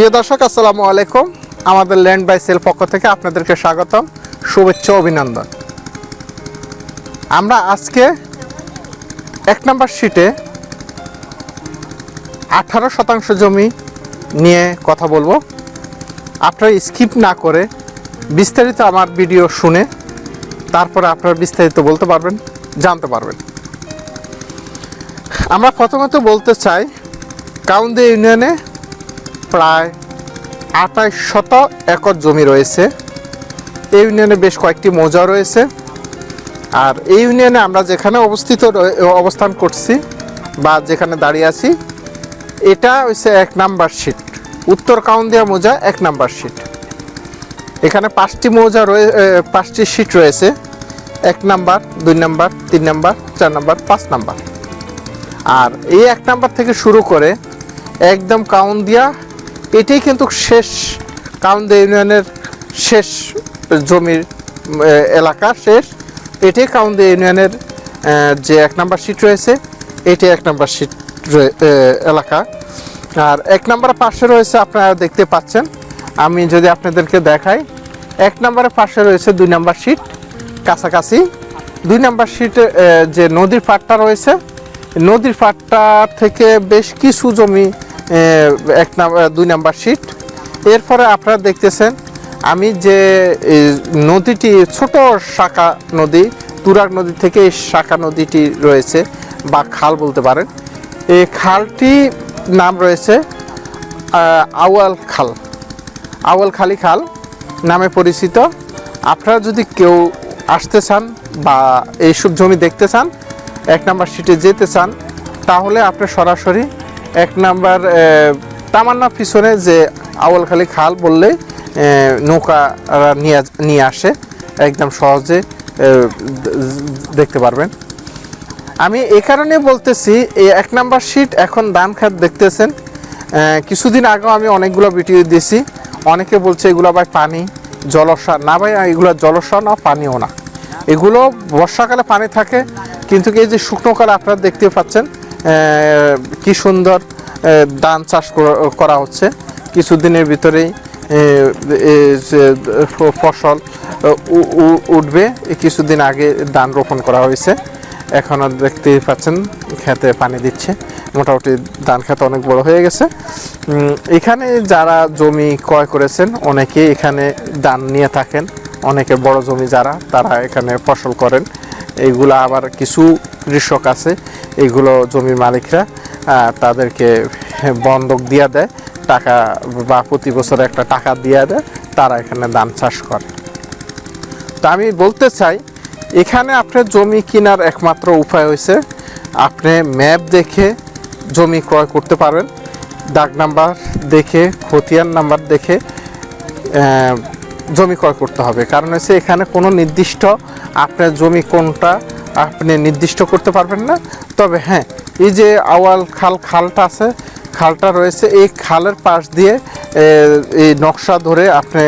প্রিয় দর্শক, আসসালামু আলাইকুম। আমাদের ল্যান্ড বাই সেল পক্ষ থেকে আপনাদেরকে স্বাগতম। শুভেচ্ছা, অভিনন্দন। আমরা আজকে এক নম্বর শিটে আঠারো শতাংশ জমি নিয়ে কথা বলব। আপনারা স্কিপ না করে বিস্তারিত আমার ভিডিও শুনে তারপরে আপনারা বিস্তারিত বলতে পারবেন, জানতে পারবেন। আমরা প্রথমত বলতে চাই কাউন্দি ইউনিয়নে প্রায় আঠাশ শত একর জমি রয়েছে। এই ইউনিয়নে বেশ কয়েকটি মৌজা রয়েছে। আর এই ইউনিয়নে আমরা যেখানে অবস্থিত অবস্থান করছি বা যেখানে দাঁড়িয়ে আছি, এটা হচ্ছে এক নাম্বার শিট উত্তর কাউন্দিয়া মৌজা এক নাম্বার শিট এখানে পাঁচটি মৌজা রয়ে পাঁচটি শিট রয়েছে। এক নাম্বার, দুই নাম্বার, তিন নাম্বার, চার নাম্বার, পাঁচ নাম্বার। আর এই এক নাম্বার থেকে শুরু করে একদম কাউন্দিয়া এটাই কিন্তু শেষ কাউন্দিয়া ইউনিয়নের শেষ জমির এলাকা শেষ। এটাই কাউন্দিয়া ইউনিয়নের যে এক নাম্বার সিট রয়েছে, এটাই এক নাম্বার সিট এলাকা। আর এক নাম্বার পাশে রয়েছে, আপনারা দেখতে পাচ্ছেন, আমি যদি আপনাদেরকে দেখাই, এক নম্বরের পাশে রয়েছে দুই নাম্বার সিট কাছাকাছি। দুই নাম্বার সিটে যে নদীর পাটটা রয়েছে, নদীর পাটটা থেকে বেশ কিছু জমি এক নাম্বার দুই নাম্বার সিট এরপরে আপনারা দেখতেছেন, আমি যে নদীটি, ছোট শাখা নদী, তুরাগ নদী থেকে এই শাখা নদীটি রয়েছে, বা খাল বলতে পারেন। এই খালটি নাম রয়েছে আওয়াল খাল। আওয়াল খালি খাল নামে পরিচিত। আপনারা যদি কেউ আসতে চান বা এইসব জমি দেখতে চান, এক নাম্বার সিটে যেতে চান, তাহলে আপনি সরাসরি এক নাম্বার তামান্না পিছনে যে আওয়ালখালি খাল বললে নৌকা নিয়ে নিয়ে আসে, একদম সহজে দেখতে পারবেন। আমি এই কারণে বলতেছি এই এক নাম্বার শিট এখন ধান খাত দেখতেছেন। কিছুদিন আগেও আমি অনেকগুলো ভিডিও দিয়েছি। অনেকে বলছে এগুলো ভাই পানি জলসার না ভাই, এগুলো জলসার না, পানিও না। এগুলো বর্ষাকালে পানি থাকে, কিন্তু এই যে শুকনোকালে আপনারা দেখতে পাচ্ছেন কি সুন্দর ধান চাষ করা- হচ্ছে। কিছুদিনের ভিতরেই ফসল উঠবে। কিছুদিন আগে ধান রোপণ করা হয়েছে। এখনও দেখতেই পাচ্ছেন, খেতে পানি দিচ্ছে। মোটামুটি ধান খেতে অনেক বড় হয়ে গেছে। এখানে যারা জমি ক্রয় করেছেন, অনেকে এখানে ধান নিয়ে থাকেন। অনেকে বড় জমি যারা, তারা এখানে ফসল করেন। এইগুলো আবার কিছু কৃষক আছে, এগুলো জমির মালিকরা তাদেরকে বন্ধক দিয়ে দেয়, টাকা বা প্রতি বছর একটা টাকা দিয়ে দেয়, তারা এখানে ধান চাষ করে। তো আমি বলতে চাই, এখানে আপনার জমি কেনার একমাত্র উপায় হয়েছে আপনি ম্যাপ দেখে জমি ক্রয় করতে পারবেন দাগ নাম্বার দেখে, খতিয়ান নাম্বার দেখে জমি ক্রয় করতে হবে। কারণ হচ্ছে এখানে কোনো নির্দিষ্ট আপনার জমি কোনটা আপনি নির্দিষ্ট করতে পারবেন না। তবে হ্যাঁ এই যে আওয়াল খাল, খালটা আছে, খালটা রয়েছে, এই খালের পাশ দিয়ে এই নকশা ধরে আপনি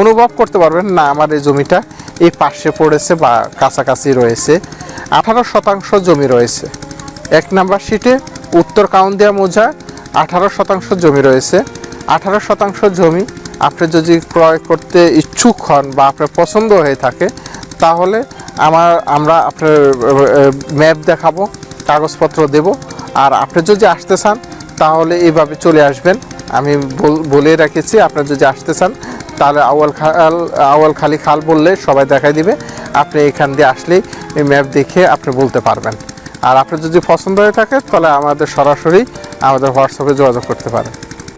অনুভব করতে পারবেন, না, আমার এই জমিটা এই পাশে পড়েছে বা কাছাকাছি রয়েছে। আঠারো শতাংশ জমি রয়েছে। এক নাম্বার শিটে উত্তর কাউন্দিয়া মোজা, আঠারো শতাংশ জমি রয়েছে। আঠারো শতাংশ জমি আপনি যদি ক্রয় করতে ইচ্ছুক হন বা আপনার পছন্দ হয়ে থাকে, তাহলে আমার, আমরা আপনার ম্যাপ দেখাবো, কাগজপত্র দেব। আর আপনি যদি আসতে চান, তাহলে এইভাবে চলে আসবেন। আমি বল- রেখেছি, আপনি যদি আসতে চান, তাহলে আওয়াল খাল আওয়াল খালি খাল বললে সবাই দেখাই দিবে। আপনি এখান দিয়ে আসলেই ম্যাপ দেখে আপনি বলতে পারবেন। আর আপনার যদি পছন্দ হয়ে থাকে, তাহলে আমাদের সরাসরি আমাদের হোয়াটসঅ্যাপে যোগাযোগ করতে পারেন।